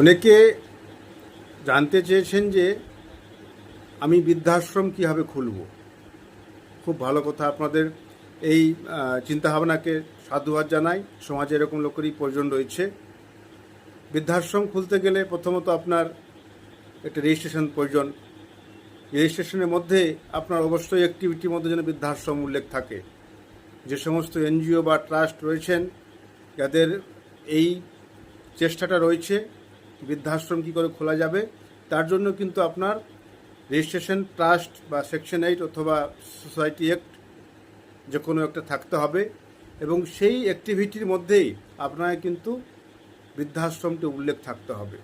অনেকে জানতে চেয়েছেন যে আমি বৃদ্ধাশ্রম কীভাবে খুলব? খুব ভালো কথা, আপনাদের এই চিন্তাভাবনাকে সাধুবাদ জানাই। সমাজে এরকম লোকেরই প্রয়োজন রয়েছে। বৃদ্ধাশ্রম খুলতে গেলে প্রথমত আপনার একটা রেজিস্ট্রেশন প্রয়োজন। রেজিস্ট্রেশনের মধ্যে আপনার অবশ্যই অ্যাক্টিভিটির মধ্যে যেন বৃদ্ধাশ্রম উল্লেখ থাকে। যে সমস্ত এনজিও বা ট্রাস্ট রয়েছেন, যাদের এই চেষ্টাটা রয়েছে বৃদ্ধাশ্রম কী করে খোলা যাবে? তার জন্য কিন্তু আপনার রেজিস্ট্রেশন ট্রাস্ট বা সেকশন এইট অথবা সোসাইটি অ্যাক্ট যে কোনো একটা থাকতে হবে এবং সেই অ্যাক্টিভিটির মধ্যেই আপনার কিন্তু বৃদ্ধাশ্রমটি উল্লেখ থাকতে হবে।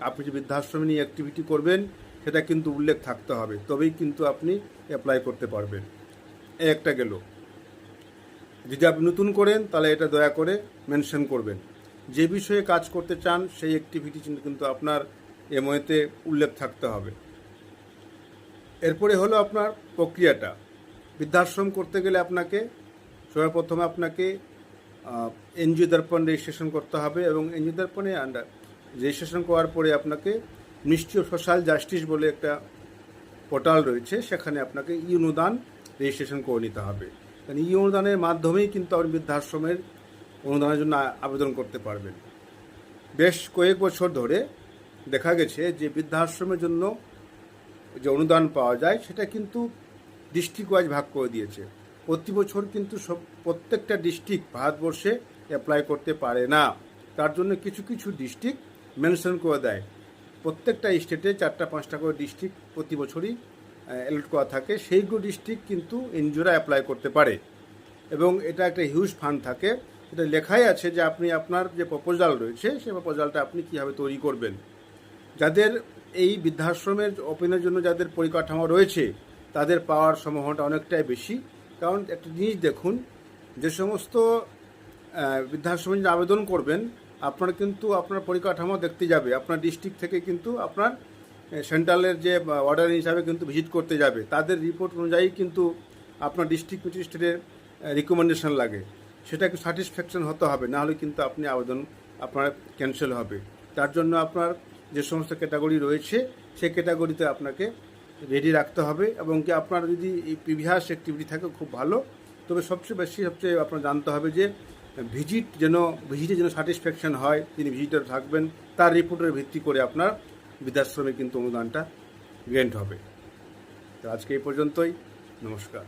আপনি যে বৃদ্ধাশ্রমে নিয়ে অ্যাক্টিভিটি করবেন, সেটা কিন্তু উল্লেখ থাকতে হবে। তবেই কিন্তু আপনি অ্যাপ্লাই করতে পারবেন। একটা গেল। যদি আপনি নতুন করেন, তাহলে এটা দয়া করে মেনশন করবেন। যে বিষয়ে কাজ করতে চান, সেই অ্যাক্টিভিটি কিন্তু আপনার এমওয়েতে উল্লেখ থাকতে হবে। এরপরে হলো আপনার প্রক্রিয়াটা। বৃদ্ধাশ্রম করতে গেলে আপনাকে সবার প্রথমে আপনাকে এনজিও দর্পণ রেজিস্ট্রেশন করতে হবে এবং এনজিও দর্পণে আন্ডার রেজিস্ট্রেশন করার পরে আপনাকে মিষ্টি ও সোশ্যাল জাস্টিস বলে একটা পোর্টাল রয়েছে, সেখানে আপনাকে ই অনুদান রেজিস্ট্রেশন করে নিতে হবে। কারণ ই অনুদানের মাধ্যমেই কিন্তু আপনি বৃদ্ধাশ্রমের অনুদানের জন্য আবেদন করতে পারবেন। বেশ কয়েক বছর ধরে দেখা গেছে যে বৃদ্ধাশ্রমের জন্য যে অনুদান পাওয়া যায়, সেটা কিন্তু ডিস্ট্রিক্ট ওয়াইজ ভাগ করে দিয়েছে। প্রতি বছর কিন্তু সব, প্রত্যেকটা ডিস্ট্রিক্ট ভারতবর্ষে অ্যাপ্লাই করতে পারে না। তার জন্য কিছু কিছু ডিস্ট্রিক্ট মেনশন করে দেয়। প্রত্যেকটা স্টেটে চারটা, পাঁচটা করে ডিস্ট্রিক্ট প্রতি বছরই অ্যালট করা থাকে। সেইগুলো ডিস্ট্রিক্ট কিন্তু এনজিওরা অ্যাপ্লাই করতে পারে। এবং এটা একটা হিউজ ফান্ড থাকে। এটা লেখাই আছে যে আপনি আপনার যে প্রপোজাল রয়েছে, সেই প্রপোজালটা আপনি কীভাবে তৈরি করবেন। যাদের এই বৃদ্ধাশ্রমের ওপেনের জন্য যাদের পরিকাঠামো রয়েছে, তাদের পাওয়ার সম্ভাবনাটা অনেকটাই বেশি। কারণ একটা জিনিস দেখুন, যে সমস্ত বৃদ্ধাশ্রমে আবেদন করবেন, আপনার কিন্তু আপনার পরিকাঠামো দেখতে যাবে। আপনার ডিস্ট্রিক্ট থেকে কিন্তু আপনার সেন্ট্রালের যে অর্ডার হিসাবে কিন্তু ভিজিট করতে যাবে। তাদের রিপোর্ট অনুযায়ী কিন্তু আপনার ডিস্ট্রিক্ট ম্যাজিস্ট্রেটের রিকমেন্ডেশন লাগে। সেটাকে স্যাটিসফ্যাকশন হতে হবে না হলে কিন্তু আপনি আবেদন আপনার ক্যান্সেল হবে। তার জন্য আপনার যে সমস্ত ক্যাটাগরি রয়েছে, সেই ক্যাটাগরিতে আপনাকে রেডি রাখতে হবে এবং কি আপনার যদি প্রিভিয়াস অ্যাক্টিভিটি থাকে, খুব ভালো। তবে সবচেয়ে বেশি সবচেয়ে আপনার জানতে হবে যে ভিজিট যেন ভিজিটে যেন স্যাটিসফ্যাকশন হয়, তিনি ভিজিটার থাকবেন, তার রিপোর্টের ভিত্তি করে আপনার বৃদ্ধাশ্রমে কিন্তু অনুদানটা গ্রেন্ট হবে। তো আজকে এই পর্যন্তই, নমস্কার।